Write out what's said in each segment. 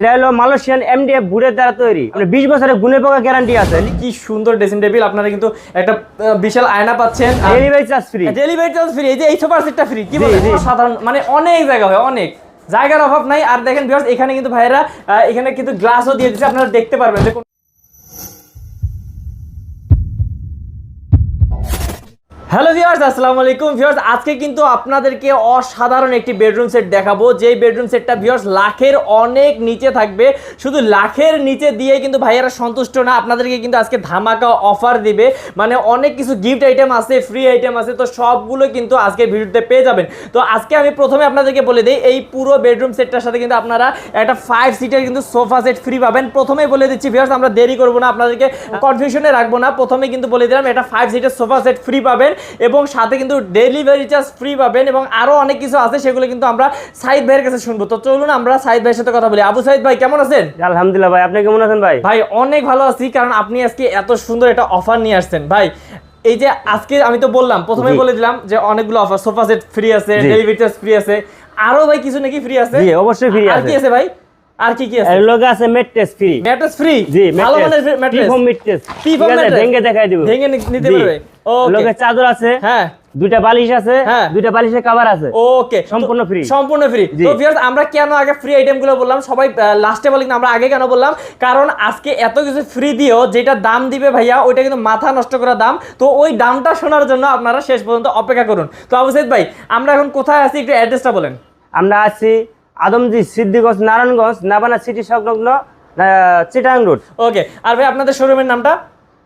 এটা হলো Malaysian MDF বুড়ের দ্বারা তৈরি। মানে বিশ বছরের গুণে পোকা গ্যারান্টি আছে। কি সুন্দর ড্রেসিং টেবিল আপনারা কিন্তু একটা বিশাল আয়না পাচ্ছেন। Delivery charge free delivery charge free এই যে এই সোফার সেটটা ফ্রি কি সাধারণ মানে অনেক জায়গা হয় অনেক। জায়গার অভাব নাই। আর দেখেন ভিউয়ার্স এখানে কিন্তু ভাইরা এখানে কিন্তু গ্লাসও দিয়ে দিচ্ছে আপনারা দেখতে পারবেন যে কোন- হ্যালো ভিউয়ার্স আসসালামু আলাইকুম। ভিউয়ার্স আজকে কিন্তু আপনাদেরকে অসাধারণ একটি বেডরুম সেট দেখাবো। যেই বেডরুম সেটটা ভিউয়ার্স লাখের অনেক নিচে থাকবে। শুধু লাখের নিচে দিয়ে কিন্তু ভাইয়ারা সন্তুষ্ট না আপনাদেরকে কিন্তু আজকে ধামাকা অফার দিবে। মানে অনেক কিছু গিফট আইটেম আছে ফ্রি আইটেম আছে তো সবগুলো কিন্তু আজকে ভিডিওতে পেয়ে যাবেন। তো আজকে আমি প্রথমে আপনাদেরকে বলে দিই এই পুরো বেডরুম সেটটার সাথে কিন্তু আপনারা একটা ফাইভ সিটের কিন্তু সোফা সেট ফ্রি পাবেন। প্রথমেই বলে দিচ্ছি ভিউয়ার্স আমরা দেরি করব না আপনাদেরকে কনফিউশনে রাখব না। প্রথমে কিন্তু বলে দিলাম এটা ফাইভ সিটের সোফা সেট ফ্রি পাবেন। এবং সাথে কিন্তু ডেলিভারি চার্জ ফ্রি পাবেন এবং আরও অনেক কিছু আছে সেগুলো কিন্তু আমরা সাইদ ভাইয়ের কাছে শুনব। তো চলুন আমরা সাইদ ভাইয়ের সাথে কথা বলি। আবু সাইদ ভাই কেমন আছেন? আলহামদুলিল্লাহ ভাই আপনি কেমন আছেন ভাই? ভাই অনেক ভালো আছি কারণ আপনি আজকে এত সুন্দর একটা অফার নিয়ে আসছেন। ভাই এই যে আজকে আমি তো বললাম প্রথমে বলে দিলাম যে অনেকগুলো অফার সোফা সেট ফ্রি আছে ডেলিভারি চার্জ ফ্রি আছে। আরও ভাই কিছু নাকি ফ্রি আছে? অবশ্যই আর কি আছে ভাই? আর কি কি আছে? এর লগে আছে মেট্রেস ফ্রি ম্যাট্রেস ফ্রি জি ভালো মানের ম্যাট্রেস ম্যাট্রেস ভেঙে দেখাই দিব। ভেঙে নিতে। পারবে? লগে চাদর আছে হ্যাঁ। দুইটা বালিশ আছে হ্যাঁ। দুইটা বালিশের কভার আছে। ওকে সম্পূর্ণ free। সম্পূর্ণ ফ্রি তো ভিউয়ার্স আমরা কেন আগে ফ্রি আইটেমগুলো বললাম? সবাই লাস্টে বলি আমরা আগে কেন বললাম? কারণ আজকে এত কিছু ফ্রি দিও যেটা দাম দিবে ভাইয়া ওইটা কিন্তু মাথা নষ্ট করা দাম। তো ওই দামটা শোনার জন্য আপনারা শেষ পর্যন্ত অপেক্ষা করুন। তো অবশ্যই ভাই আমরা এখন কোথায় আছি? একটু অ্যাড্রেসটা বলেন। আমরা আছি আদমজি সিদ্দিগঞ্জ নারায়ণগঞ্জ নাবানা সিটি সংলগ্ন চিটাং রোড। ওকে আর ভাই আপনাদের শোরুমের নামটা?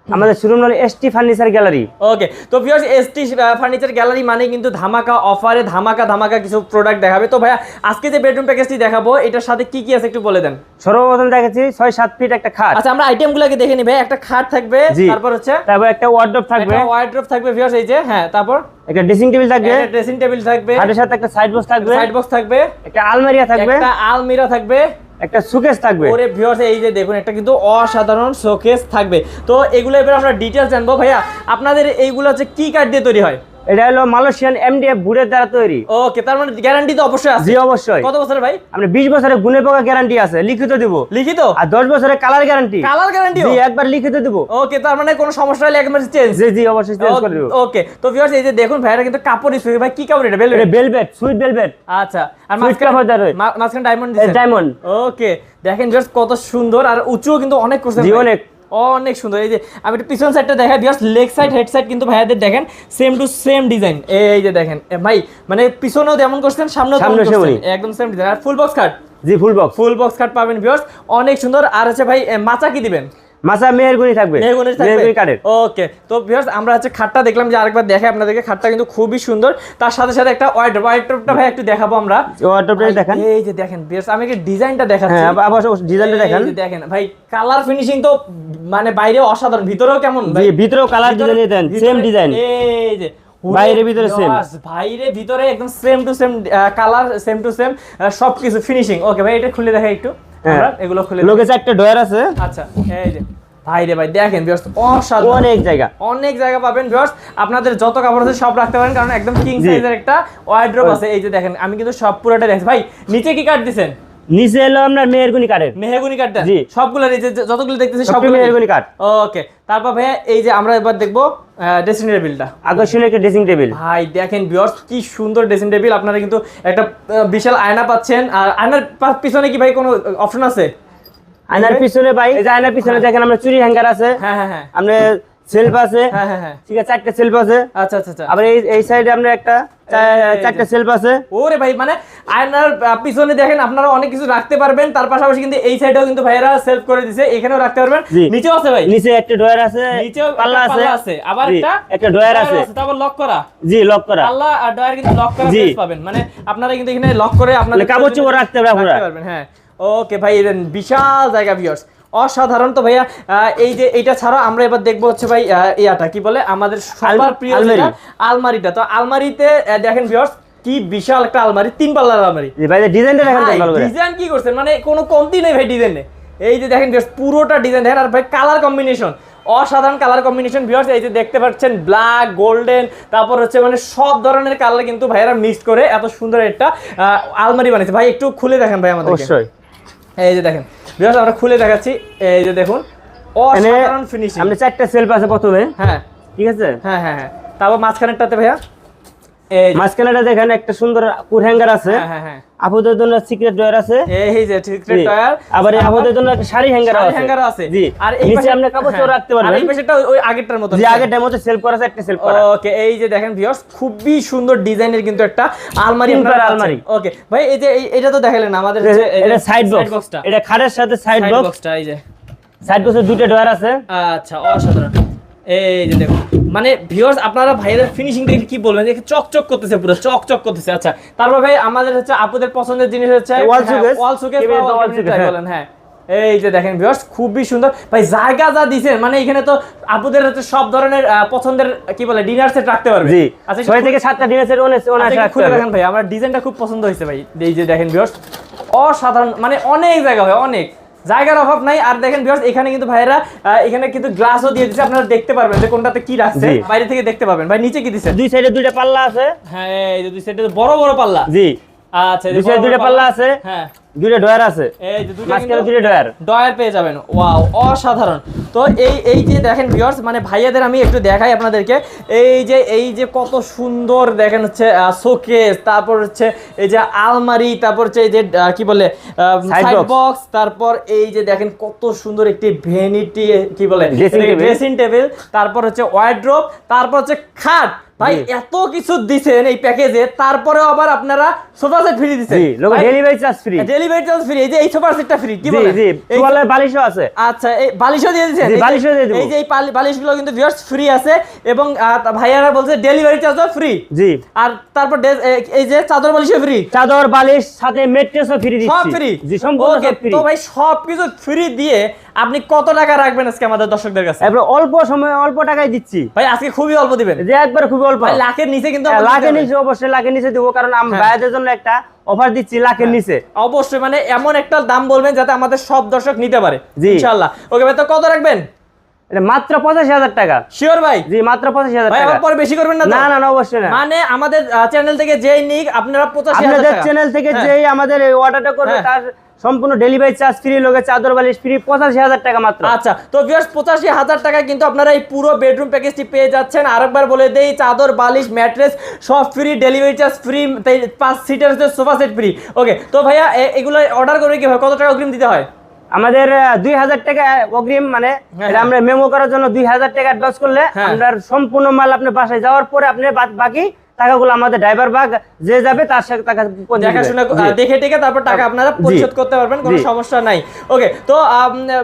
আমাদের শোরুম হলো এসটি ফার্নিচার গ্যালারি ওকে তো ভিউয়ার্স এসটি ফার্নিচার গ্যালারি মানে কিন্তু ধামাকা অফারে ধামাকা ধামাকা কিছু প্রোডাক্ট দেখাবে। তো ভাইয়া আজকে যে বেডরুম প্যাকেজটি দেখাবো এটার সাথে কি কি আছে একটু বলে দেন। সর্বপ্রথম দেখেছি ছয় সাত ফিট একটা খাট। আচ্ছা আমরা আইটেমগুলোকে দেখে নিই ভাই একটা খাট থাকবে তারপর হচ্ছে তারপর একটা ওয়ার্ডরোব থাকবে। একটা ওয়ার্ড্রপ থাকবে ভিউয়ার্স এই যে হ্যাঁ তারপর একটা ড্রেসিং টেবিল থাকবে। একটা ড্রেসিং টেবিল থাকবে। খাটের সাথে একটা সাইড বক্স থাকবে। সাইড বক্স থাকবে। একটা আলমারিয়া থাকবে। একটা আলমিরা থাকবে। একটা শোকেস থাকবে। ওরে ভিউয়ার্স এই যে দেখুন, একটা কিন্তু অসাধারণ শোকেস থাকবে। তো এগুলো এবার আমরা ডিটেইলস জানব। ভাইয়া, আপনাদের এইগুলো হচ্ছে কি কাঠ দিয়ে তৈরি হয়? এটা হলো মালয়েশিয়ান এমডিএফ বুড়ের দ্বারা তৈরি। ওকে তার মানে গ্যারান্টি তো অবশ্যই আছে। জি অবশ্যই। কত বছরের ভাই? আমরা বিশ বছরের গুণে পোকা গ্যারান্টি আছে লিখিত দিব। লিখিত? আর দশ বছরের কালার গ্যারান্টি কালার গ্যারান্টি জি একবার লিখিত দিব। ওকে তার মানে কোনো সমস্যা হলে একবার চেঞ্জ জি জি অবশ্যই চেঞ্জ করে দিব। ওকে তো ভিউয়ার্স এই যে দেখুন ভাইরা কিন্তু কাপড় ইস্যু ভাই কি কাপড় এটা? বেলভেট ভেলভেট সুইট ভেলভেট আচ্ছা আর মাঝখানে ডায়মন্ড ডায়মন্ড ওকে দেখেন জাস্ট কত সুন্দর আর উঁচুও কিন্তু অনেক করছেন জি, অনেক। অনেক সুন্দর। এই যে আমি একটু পিছন সাইডটা দেখাই because leg side head side কিন্তু ভাইয়াদের দেখেন সেম টু সেম ডিজাইন এই যে দেখেন ভাই মানে পিছনেও যেমন করছেন সামনেও। একদম সেম ডিজাইন আর ফুল বক্স কাট জি full box full box cut পাবেন ভিউয়ার্স অনেক সুন্দর। আর হচ্ছে ভাই মাচা কি দিবেন? মাসা মেহেরগুনি থাকবে। মেহেরগুনি কাঠের। ওকে তো ভিউয়ার্স আমরা হচ্ছে খাটটা দেখলাম যে আরেকবার দেখে আপনাদেরকে খাটটা কিন্তু খুবই সুন্দর। তার সাথে সাথে একটা ভাই একটু দেখাবো আমরা। দেখেন। এই যে দেখেন ভিউয়ার্স আমি কি ডিজাইনটা দেখাচ্ছি? হ্যাঁ আবার- ডিজাইনটা দেখেন। দেখেন ভাই কালার ফিনিশিং তো মানে বাইরে অসাধারণ ভিতরেও কেমন? ভাই? ভিতরেও colour design then same design এই যে বাইরে ভিতরে। বাস, বাইরে ভিতরে একদম same to same colour same to same সবকিছু ফিনিশিং ওকে ভাই এটা খুলে দেখা একটু। এগুলো খুলে লোকে একটা ডয়ার আছে। আচ্ছা এই যে ভাইরে ভাই দেখেন ভিউয়ার্স অসাধারণ। অনেক জায়গা। অনেক জায়গা পাবেন ভিউয়ার্স আপনাদের যত কাপড় আছে সব রাখতে পারেন কারণ একদম কিং। সাইজের একটা ওয়ার্ড্রপ আছে। এই যে দেখেন আমি কিন্তু সব পুরোটা দেখছি। ভাই নিচে কি কাট দিছেন? নিচে এলো আপনার মেহেরগুনি কাঠের। মেহগুনি কাঠটা? জি। সবগুলো নিচে যতগুলো দেখতেছি সবগুলো মেহগনি কাঠ। ওকে তারপর ভাই এই যে আমরা এবার দেখব ড্রেসিং টেবিলটা আকর্ষণীয় একটা ড্রেসিং টেবিল ভাই দেখেন ভিউয়ার্স কি সুন্দর ড্রেসিং টেবিল আপনারা কিন্তু একটা বিশাল আয়না পাচ্ছেন। আর আয়নার পিছনে কি ভাই কোনো অপশন আছে? আয়নার পিছনে ভাই এই যে আয়নার পিছনে দেখেন আমরা চুরি হ্যাঙ্গার আছে। হ্যাঁ হ্যাঁ হ্যাঁ। আমরা সেলফ আছে। হ্যাঁ হ্যাঁ হ্যাঁ। ঠিক আছে চারটে সেলফ আছে। আচ্ছা আচ্ছা আচ্ছা। আবার এই এই সাইডে আমরা একটা। চারটে সেলফ আছে। ওরে ভাই মানে আয়নার পিছনে দেখেন আপনারা অনেক কিছু রাখতে পারবেন। তার পাশাপাশি কিন্তু এই সাইডেও কিন্তু ভাইয়েরা সেলফ করে দিছে এখানেও রাখতে পারবেন। নিচেও আছে ভাই। নিচে একটা ডয়ার আছে নিচেও পাল্লা আছে। আছে। আবার একটা একটা ডয়ার আছে। তারপর লক করা। জি লক করা। পাল্লা আর ডয়ার কিন্তু লক করা। পাবেন। মানে আপনারা কিন্তু এখানে লক করে আপনাদের মানে কাপড় চোপড় রাখতে পারবেন আপনারা। হ্যাঁ। ওকে ভাই বিশাল জায়গা ভিউয়ার্স অসাধারণ। তো ভাইয়া এই যে এইটা ছাড়া আমরা এবার দেখব হচ্ছে ভাই ইয়াটা কি বলে? আমাদের সবার প্রিয় আলমারি। আলমারিটা। তো আলমারিতে দেখেন ভিউয়ার্স কি বিশাল একটা আলমারি তিন পাল্লার আলমারি। ভাই ডিজাইনটা দেখেন ডিজাইন কি করছেন? মানে কোনো কমতি নেই ভাই ডিজাইনে এই যে দেখেন পুরোটা ডিজাইন দেখেন আর ভাই কালার কম্বিনেশন অসাধারণ কালার কম্বিনেশন ভিউয়ার্স এই যে দেখতে পাচ্ছেন ব্ল্যাক গোল্ডেন তারপর হচ্ছে মানে সব ধরনের কালার কিন্তু ভাইয়েরা মিক্স করে এত সুন্দর একটা আহ, আলমারি বানিয়েছে। ভাই একটু খুলে দেখেন ভাই আমাদের অবশ্যই। এই যে দেখেন। ভিউয়ার্স আমরা খুলে দেখাচ্ছি। এই যে দেখুন অসাধারণ ফিনিশিং আপনি চারটা সেলফ আছে প্রথমে। হ্যাঁ। ঠিক আছে? হ্যাঁ হ্যাঁ হ্যাঁ। তারপর মাঝখানেরটাতে ভাইয়া। মাঝখানেটা দেখেন একটা সুন্দর কুর হ্যাঙ্গার আছে। আপুদের জন্য সিক্রেট ড্রয়ার আছে। এই যে সিক্রেট জি। টয়ার আবার আপুদের জন্য একটা শাড়ি হ্যাঙ্গার আছে। হ্যাঙ্গার আছে। জি। আর এই নিচে আপনি কাপড় চোপড় হ্যাঁ। রাখতে পারবেন। আর এই পাশেরটা ওই- আগেরটার মতো যে আগে ডেমোতে সেলফ করা আছে একটা সেলফ করা। ওকে এই যে দেখেন ভিউয়ার্স খুবই সুন্দর ডিজাইনের কিন্তু একটা আলমারি আপনারা আলমারি। ওকে ভাই এই যে এটা তো দেখালেন আমাদের যে এটা সাইড side বক্স box-টা। এটা খাটের সাথে সাইড Side বক্স box-টা, এই যে। সাইড বক্সে দুটো ড্রয়ার আছে। আচ্ছা অসাধারণ। এই যে দেখুন মানে ভিউয়ার্স আপনারা ভাইদের ফিনিশিং দেখে কি বলবেন? যে চকচক করতেছে পুরো চকচক করতেছে। আচ্ছা তারপর ভাই আমাদের হচ্ছে আপুদের পছন্দের জিনিস হচ্ছে। ওয়াল শোকেস Cabinet বা wall showcase, হ্যাঁ। বলেন হ্যাঁ। এই যে দেখেন ভিউয়ার্স খুবই সুন্দর। ভাই জায়গা যা দিছেন মানে এখানে তো আপুদের হচ্ছে সব ধরনের পছন্দের কি বলে ডিনার সেট রাখতে পারবে। জি। আচ্ছা ছয় থেকে সাতটা দিনের সেট ওনে ওনে আচ্ছা, খুলে দেখেন ভাই আমার ডিজাইনটা খুব পছন্দ হয়েছে ভাই। এই যে দেখেন ভিউয়ার্স অসাধারণ মানে অনেক জায়গা ভাই অনেক। জায়গার অভাব নাই। আর দেখেন ভিউয়ার্স এখানে কিন্তু ভাইরা এখানে কিন্তু গ্লাসও দিয়ে দিচ্ছে আপনারা দেখতে পারবেন যে কোনটাতে কি রাখছে। বাইরে থেকে দেখতে পাবেন ভাই নিচে কি দিছে? দুই সাইডে দুইটা পাল্লা আছে। হ্যাঁ এই যে দুই সাইডে বড় বড় পাল্লা। জি। আচ্ছা পাল্লা আছে হ্যাঁ। ড্রয়ার আছে। এই যে দুটো মাঝখানে ড্রয়ার। ডয়ার পেয়ে যাবেন। ওয়াও অসাধারণ। তো এই এই যে দেখেন ভিউয়ার্স মানে ভাইয়াদের আমি একটু দেখাই আপনাদেরকে। এই যে এই যে কত সুন্দর দেখেন হচ্ছে শোকেস তারপর হচ্ছে এই যে আলমারি তারপর হচ্ছে এই যে কি বলে সাইড বক্স তারপর এই যে দেখেন কত সুন্দর একটি ভ্যানিটি কি বলে ড্রেসিং টেবিল তারপর হচ্ছে ওয়ার্ড্রোব তারপর হচ্ছে খাট। ভাই এত কিছু দিছেন এই প্যাকেজে তারপরেও আবার আপনারা সোফা সেট ফ্রি দিছেন। জি লোক delivery charge free delivery charge free এই যে এই সোফা সেটটা ফ্রি কি বলেন? জি এই তোয়ালের বালিশও আছে। আচ্ছা এই বালিশও দিয়ে দিয়েছেন জি, বালিশও দিয়ে দেবো। এই যে এই বালিশগুলো কিন্তু ভিউয়ার্স ফ্রি আছে এবং ভাইয়ারা বলছে ডেলিভারি চার্জও ফ্রি জি। আর তারপর এই যে চাদর বালিশও ফ্রি চাদর বালিশ সাথে মেট্রেসও ফ্রি দিচ্ছি। সব ফ্রি জি সম্পূর্ণ ফ্রি তো ভাই সব কিছু ফ্রি দিয়ে আপনি কত টাকা রাখবেন আজকে আমাদের দর্শকদের কাছে? এবার অল্প সময় অল্প টাকায় দিচ্ছি। ভাই আজকে খুবই অল্প দিবেন। যে একবার খুবই অল্প। লাখের নিচে কিন্তু হ্যাঁ, লাখের নিচে অবশ্যই লাখের নিচে দেবো কারণ আমি হ্যাঁ। ভাইয়াদের জন্য একটা অফার দিচ্ছি লাখের নিচে। অবশ্যই মানে এমন একটা দাম বলবেন যাতে আমাদের সব দর্শক নিতে পারে। ইনশাআল্লাহ। ওকে ভাই তো কত রাখবেন? মাত্র পঁচাশি হাজার টাকা। শিওর ভাই? জি মাত্র পঁচাশি হাজার টাকা। পরে বেশি করবেন না না না না অবশ্যই না। মানে আমাদের চ্যানেল থেকে যেই নিক আপনারা পঁচাশি হাজার চ্যানেল থেকে হ্যাঁ। যেই আমাদের এই অর্ডারটা করবে হ্যাঁ। তার সম্পূর্ণ ডেলিভারি চার্জ ফ্রি লোকে চাদর বালিশ ফ্রি পঁচাশি হাজার টাকা মাত্র। আচ্ছা তো ভিউয়ার্স পঁচাশি হাজার টাকা কিন্তু আপনারা এই পুরো বেডরুম প্যাকেজটি পেয়ে যাচ্ছেন। আরেকবার বলে দেই চাদর বালিশ ম্যাট্রেস সব ফ্রি ডেলিভারি চার্জ ফ্রি পাঁচ seater sofa set free okay তো ভাইয়া এগুলো অর্ডার করে কি হয় কত টাকা অগ্রিম দিতে হয়? আমাদের দুই হাজার টাকা অগ্রিম মানে হ্যাঁ, আমরা মেমো করার জন্য দুই হাজার টাকা অ্যাডভান্স করলে আপনার সম্পূর্ণ মাল আপনার বাসায় যাওয়ার পরে আপনি বাকি টাকাগুলো আমাদের ড্রাইভার বা যে যাবে তার সাথে টাকা দেখাশোনা দেখে টেকে তারপর টাকা আপনারা পরিশোধ করতে পারবেন কোনো সমস্যা নাই। ওকে তো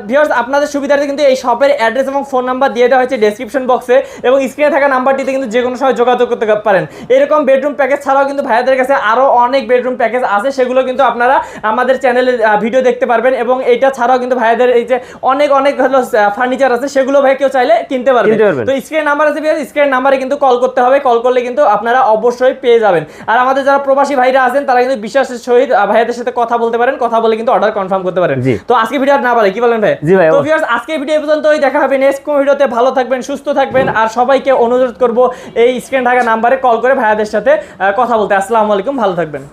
ভিউয়ার্স আপনাদের সুবিধার্থে কিন্তু এই শপের অ্যাড্রেস এবং ফোন নাম্বার দিয়ে দেওয়া হয়েছে ডেসক্রিপশন বক্সে এবং স্ক্রিনে থাকা নাম্বারটিতে কিন্তু যে কোনো সময় যোগাযোগ করতে পারেন। এরকম বেডরুম প্যাকেজ ছাড়াও কিন্তু ভাইয়াদের কাছে আরও অনেক বেডরুম প্যাকেজ আছে সেগুলো কিন্তু আপনারা আমাদের চ্যানেলে ভিডিও দেখতে পারবেন এবং এইটা ছাড়াও কিন্তু ভাইয়াদের এই যে অনেক অনেক হলো ফার্নিচার আছে সেগুলো ভাই কেউ চাইলে কিনতে পারবে। পারবেন। তো স্ক্রিন নাম্বার আছে স্ক্রিন নাম্বারে কিন্তু কল করতে হবে। কল করলে কিন্তু আপনারা অবশ্যই পেয়ে যাবেন। আর আমাদের যারা প্রবাসী ভাইরা আছেন তারা কিন্তু বিশ্বাসের সহিত ভাইয়াদের সাথে কথা বলতে পারেন কথা বলে কিন্তু অর্ডার কনফার্ম করতে পারেন। তো আজকে ভিডিও না বলে কি বলেন ভাই? জি ভাই, তো ভিউয়ার্স আজকে ভিডিও পর্যন্তই দেখা হবে নেক্সট কোন ভিডিওতে ভালো থাকবেন সুস্থ থাকবেন আর সবাইকে অনুরোধ করব এই স্ক্রিন ঢাকা নাম্বারে কল করে ভাইয়াদের সাথে কথা বলতে। আসসালামু আলাইকুম ভালো থাকবেন।